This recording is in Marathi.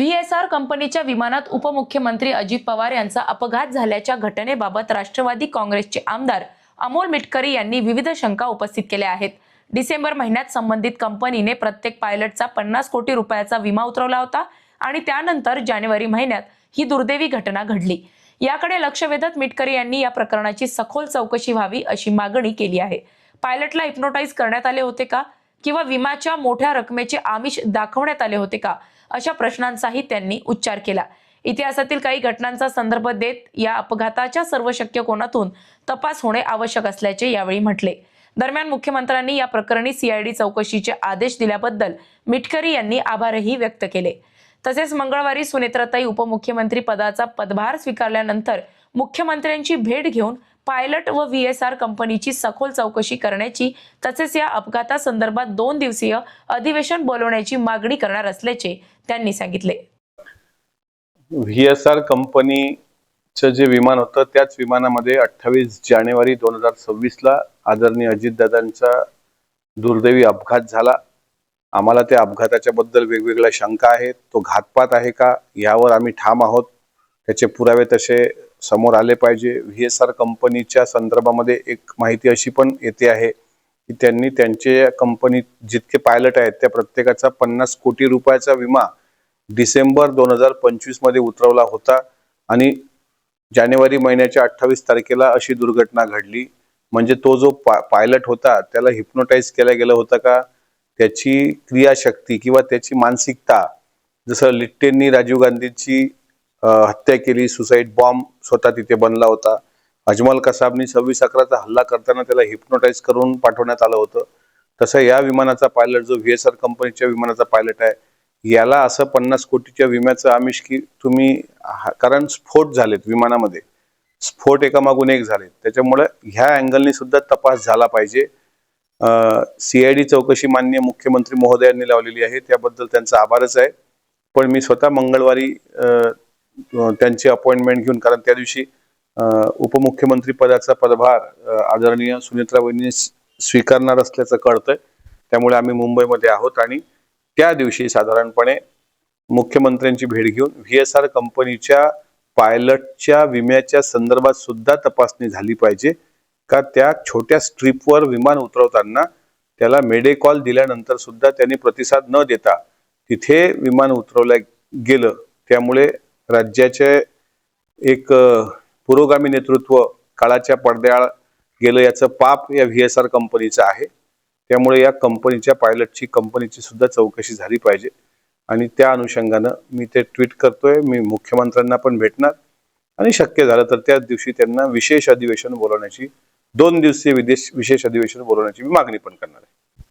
व्ही एस आर कंपनीच्या विमानात उपमुख्यमंत्री अजित पवार यांचा अपघात झाल्याच्या घटनेबाबत राष्ट्रवादी काँग्रेसचे आमदार अमोल मिटकरी यांनी विविध शंका उपस्थित केल्या आहेत. डिसेंबर महिन्यात संबंधित कंपनीने प्रत्येक पायलटचा पन्नास कोटी रुपयाचा विमा उतरवला होता आणि त्यानंतर जानेवारी महिन्यात ही दुर्दैवी घटना घडली. याकडे लक्ष वेधत मिटकरी यांनी या प्रकरणाची सखोल चौकशी व्हावी अशी मागणी केली आहे. पायलटला हिप्नोटाईज करण्यात आले होते का? किंवा विमाच्या मोठ्या रकमेचे आमिष दाखवण्यात आले होते का? अशा प्रश्नांचाही त्यांनी उच्चार केला. इतिहासातील काही घटनांचा संदर्भ देत या अपघाताच्या सर्व शक्य कोनातून तपास होणे आवश्यक असल्याचे यावेळी म्हटले. दरम्यान मुख्यमंत्र्यांनी या प्रकरणी सीआयडी चौकशीचे आदेश दिल्याबद्दल मिटकरी यांनी आभारही व्यक्त केले. तसेच मंगळवारी सुनेत्रताई उपमुख्यमंत्री पदाचा पदभार स्वीकारल्यानंतर मुख्यमंत्र्यांची भेट घेऊन पायलट व व्ही एस आर कंपनीची सखोल चौकशी करण्याची तसेच या अपघातासंदर्भात दोन दिवसीय अधिवेशन बोलवण्याची मागणी करणार असल्याचे त्यांनी सांगितले. व्ही एस आर कंपनीचं जे विमान होतं त्याच विमानामध्ये अठ्ठावीस जानेवारी दोन हजार सव्वीसला आदरणीय अजितदादांचा दुर्दैवी अपघात झाला. आम्हाला त्या अपघाताच्या बद्दल वेगवेगळ्या शंका आहेत. तो घातपात आहे का? यावर आम्ही ठाम आहोत. त्याचे पुरावे तसे समोर आले पाहिजे. व्ही एस आर कंपनीच्या संदर्भामध्ये एक माहिती अशी पण येते आहे की त्यांनी त्यांचे कंपनीत जितके पायलट आहेत त्या प्रत्येकाचा पन्नास कोटी रुपयाचा विमा डिसेंबर दोन हजार पंचवीसमध्ये उतरवला होता आणि जानेवारी महिन्याच्या अठ्ठावीस तारखेला अशी दुर्घटना घडली. म्हणजे तो जो पा पायलट होता त्याला हिप्नोटाईज केला गेलं होता का? त्याची क्रियाशक्ती किंवा त्याची मानसिकता जसं लिट्टेंनी राजीव गांधींची हत्या केली सुसाईड बॉम्ब स्वतः तिथे बनला होता. अजमल कसाबनी सव्वीस अकराचा हल्ला करताना त्याला हिप्नोटाईज करून पाठवण्यात आलं होतं. तसं या विमानाचा पायलट जो व्ही एस आर कंपनीच्या विमानाचा पायलट आहे याला असं पन्नास कोटीच्या विम्याचं आमिष की तुम्ही कारण स्फोट झालेत विमानामध्ये. स्फोट एकामागून एक झालेत. त्याच्यामुळे ह्या अँगलनी सुद्धा तपास झाला पाहिजे. सीआयडी चौकशी मान्य मुख्यमंत्री महोदयांनी लावलेली आहे. त्याबद्दल त्यांचा आभारच आहे. पण मी स्वतः मंगळवारी त्यांची अपॉइंटमेंट घेऊन कारण त्या दिवशी उपमुख्यमंत्री पदाचा पदभार आदरणीय सुनेत्राबाईंनी स्वीकारणार असल्याचं कळतंय. त्यामुळे आम्ही मुंबईमध्ये आहोत आणि त्या दिवशी साधारणपणे मुख्यमंत्र्यांची भेट घेऊन व्ही एस आर कंपनीच्या पायलटच्या विम्याच्या संदर्भात सुद्धा तपासणी झाली पाहिजे. का त्या छोट्या स्ट्रीपवर विमान उतरवताना त्याला मेडेकॉल दिल्यानंतर सुद्धा त्यांनी प्रतिसाद न देता तिथे विमान उतरवलं गेलं. त्यामुळे राज्याचे एक पुरोगामी नेतृत्व काळाच्या पडद्याआड गेलं याचं पाप या व्ही एस आर कंपनीचं आहे. त्यामुळे या कंपनीच्या पायलटची कंपनीची सुद्धा चौकशी झाली पाहिजे. आणि त्या अनुषंगानं मी ते ट्विट करतोय. मी मुख्यमंत्र्यांना पण भेटणार. आणि शक्य झालं तर त्याच दिवशी त्यांना विशेष अधिवेशन बोलवण्याची दोन दिवसीय विदेश विशेष अधिवेशन बोलवण्याची मी मागणी पण करणार आहे.